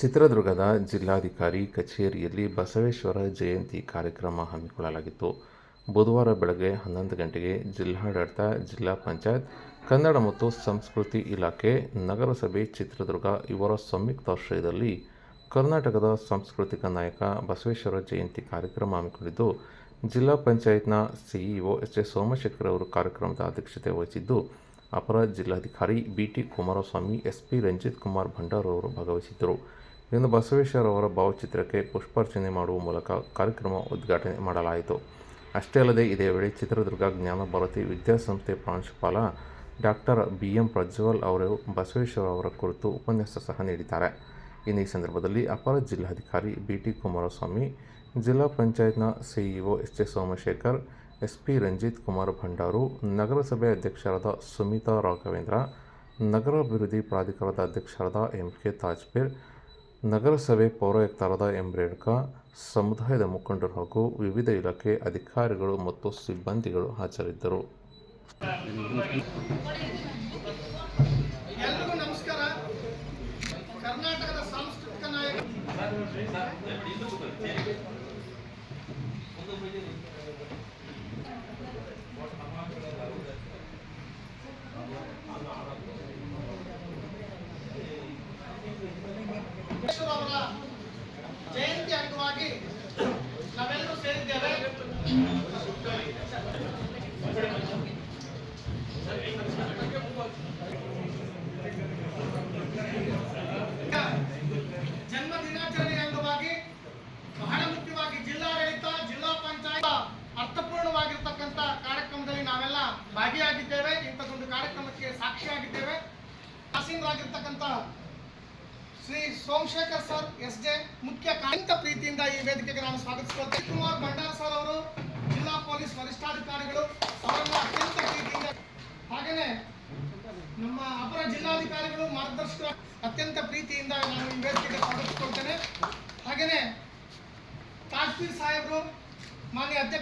ಚಿತ್ರದುರ್ಗದ ಜಿಲ್ಲಾಧಿಕಾರಿ ಕಚೇರಿಯಲ್ಲಿ ಬಸವೇಶ್ವರ ಜಯಂತಿ ಕಾರ್ಯಕ್ರಮ ಹಮ್ಮಿಕೊಳ್ಳಲಾಗಿತ್ತು. ಬುಧವಾರ ಬೆಳಗ್ಗೆ ಹನ್ನೊಂದು ಗಂಟೆಗೆ ಜಿಲ್ಲಾಡಳಿತ, ಜಿಲ್ಲಾ ಪಂಚಾಯತ್, ಕನ್ನಡ ಮತ್ತು ಸಂಸ್ಕೃತಿ ಇಲಾಖೆ, ನಗರಸಭೆ, ಚಿತ್ರದುರ್ಗ ಇವರ ಸಂಯುಕ್ತಾಶ್ರಯದಲ್ಲಿ ಕರ್ನಾಟಕದ ಸಾಂಸ್ಕೃತಿಕ ನಾಯಕ ಬಸವೇಶ್ವರ ಜಯಂತಿ ಕಾರ್ಯಕ್ರಮ ಹಮ್ಮಿಕೊಂಡಿದ್ದು, ಜಿಲ್ಲಾ ಪಂಚಾಯತ್ನ ಸಿಇಒ ಎಸ್ ಎಸ್ ಸೋಮಶೇಖರ್ ಅವರು ಕಾರ್ಯಕ್ರಮದ ಅಧ್ಯಕ್ಷತೆ ವಹಿಸಿದ್ದು, ಅಪರ ಜಿಲ್ಲಾಧಿಕಾರಿ B T Kumaraswamy, S P Ranjith Kumar Bhandar ಅವರು ಭಾಗವಹಿಸಿದ್ದರು. ಇನ್ನು ಬಸವೇಶ್ವರ ಅವರ ಭಾವಚಿತ್ರಕ್ಕೆ ಪುಷ್ಪಾರ್ಚನೆ ಮಾಡುವ ಮೂಲಕ ಕಾರ್ಯಕ್ರಮ ಉದ್ಘಾಟನೆ ಮಾಡಲಾಯಿತು. ಅಷ್ಟೇ ಅಲ್ಲದೆ, ಇದೇ ವೇಳೆ ಚಿತ್ರದುರ್ಗ ಜ್ಞಾನ ಭಾರತಿ ವಿದ್ಯಾಸಂಸ್ಥೆ ಪ್ರಾಂಶುಪಾಲ ಡಾಕ್ಟರ್ ಬಿ ಎಂ ಪ್ರಜ್ವಲ್ ಅವರು ಬಸವೇಶ್ವರ ಅವರ ಕುರಿತು ಉಪನ್ಯಾಸ ಸಹ ನೀಡಿದ್ದಾರೆ. ಇನ್ನು ಈ ಸಂದರ್ಭದಲ್ಲಿ ಅಪರ ಜಿಲ್ಲಾಧಿಕಾರಿ ಬಿ ಟಿ ಕುಮಾರಸ್ವಾಮಿ, ಜಿಲ್ಲಾ ಪಂಚಾಯತ್ನ CEO S J Somashekar S P Ranjith Kumar Bhandaru, ನಗರಸಭೆ ಅಧ್ಯಕ್ಷರಾದ ಸುಮಿತಾ ರಾಘವೇಂದ್ರ, ನಗರಾಭಿವೃದ್ಧಿ ಪ್ರಾಧಿಕಾರದ ಅಧ್ಯಕ್ಷರಾದ ಎಂ ಕೆ ತಾಜ್ಪೀರ್ ನಗರಸಭೆ ಪೌರಾಯುಕ್ತರಾದ ಎಂ ರೇಣುಕಾ, ಸಮುದಾಯದ ಮುಖಂಡರು ಹಾಗೂ ವಿವಿಧ ಇಲಾಖೆ ಅಧಿಕಾರಿಗಳು ಮತ್ತು ಸಿಬ್ಬಂದಿಗಳು ಹಾಜರಿದ್ದರು. ಕರ್ನಾಟಕದ ಸಾಂಸ್ಕೃತಿಕ ನಾಯಕ ಅವರ ಜಯಂತಿ ಅಂಗವಾಗಿ ನಾವೆಲ್ಲರೂ ಸೇರಿದ್ದೇವೆ ಜನ್ಮ ದಿನಾಚರಣೆ ಅಂಗವಾಗಿ ಬಹಳ ಮುಖ್ಯವಾಗಿ ಜಿಲ್ಲಾಡಳಿತ, ಜಿಲ್ಲಾ ಪಂಚಾಯತ್ ಅರ್ಥಪೂರ್ಣವಾಗಿರ್ತಕ್ಕಂಥ ಕಾರ್ಯಕ್ರಮದಲ್ಲಿ ನಾವೆಲ್ಲ ಭಾಗಿಯಾಗಿದ್ದೇವೆ. ಇಂಥದ್ದೊಂದು ಕಾರ್ಯಕ್ರಮಕ್ಕೆ ಸಾಕ್ಷಿಯಾಗಿದ್ದೇವೆ. ಆಸೀನರಾಗಿರ್ತಕ್ಕಂಥ Shri Somashekar sir, S J ಮುಖ್ಯ ಕಾರ್ಯಂತ ಪ್ರೀತಿಯಿಂದ ಈ ವೇದಿಕೆಗೆ ನಾನು ಸ್ವಾಗತಿಸುತ್ತೇನೆ. ಕುಮಾರ್ ಭಂಡಾರ್ ಸರ್ ಅವರು ಜಿಲ್ಲಾ ಪೊಲೀಸ್ ವರಿಷ್ಠಾಧಿಕಾರಿಗಳು ಅವರನ್ನು ಅತ್ಯಂತ ಪ್ರೀತಿಯಿಂದ ಹಾಗೆಯೇ ನಮ್ಮ ಅಪರ ಜಿಲ್ಲಾಧಿಕಾರಿಗಳು ಮಾರ್ಗದರ್ಶಕರು ಅತ್ಯಂತ ಪ್ರೀತಿಯಿಂದ ನಾನು ಈ ವೇದಿಕೆಗೆ ಸ್ವಾಗತಿಸಿಕೊಳ್ತೇನೆ. ಹಾಗೆಯೇ ತಾಜ್ಪೀರ್ ಸಾಹೇಬರು, ಮಾನ್ಯ ಅಧ್ಯಕ್ಷ